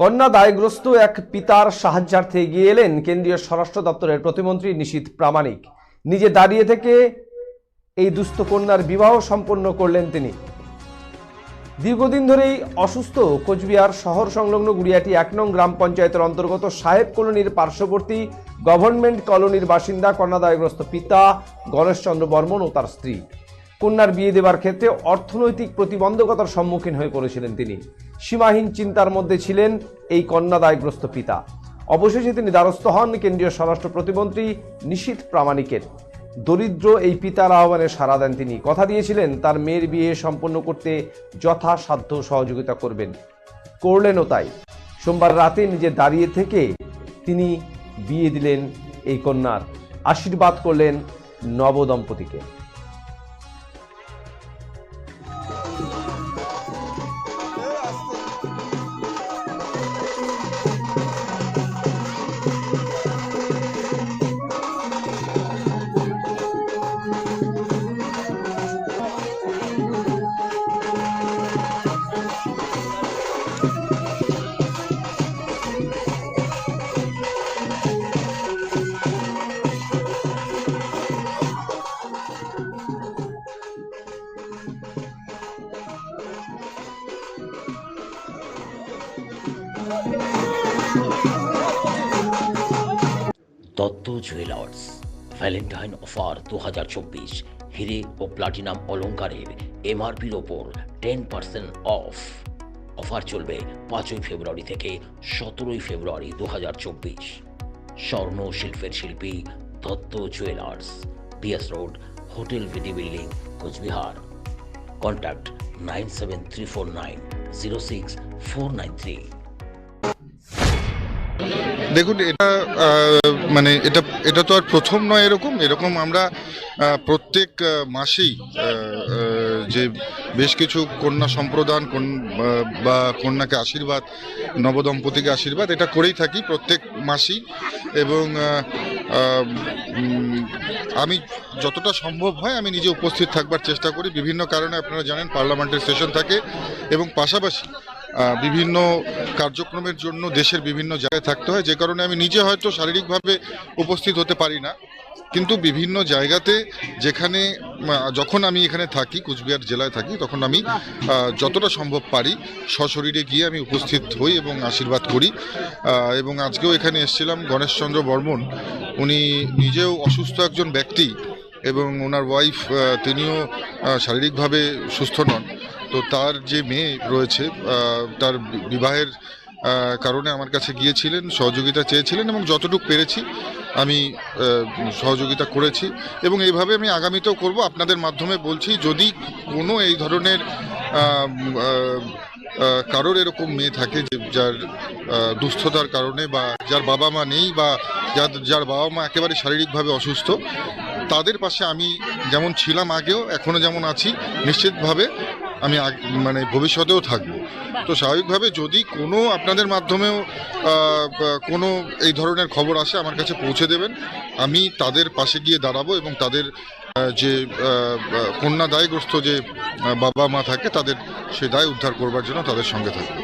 কন্যা দায়গ্রস্ত এক পিতার সাহায্যার্থে এগিয়ে এলেন কেন্দ্রীয় স্বরাষ্ট্র দপ্তরের প্রতিমন্ত্রী নিশীথ প্রামাণিক। নিজে দাঁড়িয়ে থেকে এই দুস্থ কন্যার বিবাহ সম্পন্ন করলেন তিনি। দীর্ঘদিন ধরেই অসুস্থ কোচবিহার শহর সংলগ্ন গুড়িয়াটি এক নং গ্রাম পঞ্চায়েতের অন্তর্গত সাহেব কলোনির পার্শ্ববর্তী গভর্নমেন্ট কলোনির বাসিন্দা কন্যাদায়গ্রস্ত পিতা গণেশচন্দ্র বর্মন ও তার স্ত্রী। কন্যার বিয়ে দেবার ক্ষেত্রে অর্থনৈতিক প্রতিবন্ধকতার সম্মুখীন হয়ে পড়েছিলেন তিনি। সীমাহীন চিন্তার মধ্যে ছিলেন এই কন্যাদায়গ্রস্ত পিতা। অবশেষে তিনি দ্বারস্থ হন কেন্দ্রীয় স্বরাষ্ট্র প্রতিমন্ত্রী নিশীথ প্রামাণিকের। দরিদ্র এই পিতার আহ্বানে সাড়া দেন তিনি। কথা দিয়েছিলেন, তার মেয়ের বিয়ে সম্পন্ন করতে যথাসাধ্য সহযোগিতা করবেন। করলেনও তাই। সোমবার রাতে নিজে দাঁড়িয়ে থেকে তিনি বিয়ে দিলেন এই কন্যার। আশীর্বাদ করলেন নবদম্পতিকে। দত্ত জুয়েলার্স, ভ্যালেন্টাইন অফার দু হাজার চব্বিশ, হিরে ও প্লাটিনাম অলংকারের এমআরপির ওপর টেন পার্সেন্ট অফ। অফার চলবে পাঁচই ফেব্রুয়ারি থেকে সতেরোই ফেব্রুয়ারি দু হাজার চব্বিশ। স্বর্ণ শিল্পের শিল্পী Dutta jewellers, BS road, hotel VD building, Cooch Behar. Contact nine seven three four nine zero six four nine three. দেখুন, এটা মানে এটা এটা তো আর প্রথম নয় এরকম। এরকম আমরা প্রত্যেক মাসেই যে বেশ কিছু কন্যা সম্প্রদান বা- কন্যাকে আশীর্বাদ, নবদম্পতিকে আশীর্বাদ, এটা করেই থাকি প্রত্যেক মাসেই এবং আমি যতটা সম্ভব হয় আমি নিজে উপস্থিত থাকবার চেষ্টা করি। বিভিন্ন কারণে আপনারা জানেন পার্লামেন্টের সেশন থাকে এবং পাশাপাশি বিভিন্ন কার্যক্রমের জন্য দেশের বিভিন্ন জায়গায় থাকতে হয়। যে কারণে আমি নিজে হয়তো শারীরিকভাবে উপস্থিত হতে পারি না। কিন্তু বিভিন্ন জায়গাতে যেখানে যখন আমি এখানে থাকি, কুচবিহার জেলায় থাকি, তখন আমি যতটা সম্ভব পারি সশরীরে গিয়ে আমি উপস্থিত হই এবং আশীর্বাদ করি। এবং আজকেও এখানে এসেছিলাম গণেশচন্দ্র বর্মন। উনি নিজেও অসুস্থ একজন ব্যক্তি এবং ওনার ওয়াইফ তিনিও শারীরিকভাবে সুস্থ নন। তো তার যে মেয়ে রয়েছে তার বিবাহের কারণে আমার কাছে গিয়েছিলেন, সহযোগিতা চেয়েছিলেন এবং যতটুকু পেরেছি আমি সহযোগিতা করেছি এবং এইভাবে আমি আগামীতেও করব। আপনাদের মাধ্যমে বলছি, যদি কোনো এই ধরনের কারোর এরকম মেয়ে থাকে যে, যার দুস্থতার কারণে বা যার বাবা মা নেই বা যার যার বাবা মা একেবারে শারীরিকভাবে অসুস্থ, তাদের পাশে আমি যেমন ছিলাম আগেও এখনও যেমন আছি, নিশ্চিতভাবে আমি মানে ভবিষ্যতেও থাকব। তো স্বাভাবিকভাবে যদি কোনো আপনাদের মাধ্যমেও কোনো এই ধরনের খবর আসে, আমার কাছে পৌঁছে দেবেন। আমি তাদের পাশে গিয়ে দাঁড়াবো এবং তাদের যে কন্যা দায়গ্রস্ত যে বাবা মা থাকে, তাদের সে দায় উদ্ধার করবার জন্য তাদের সঙ্গে থাকব।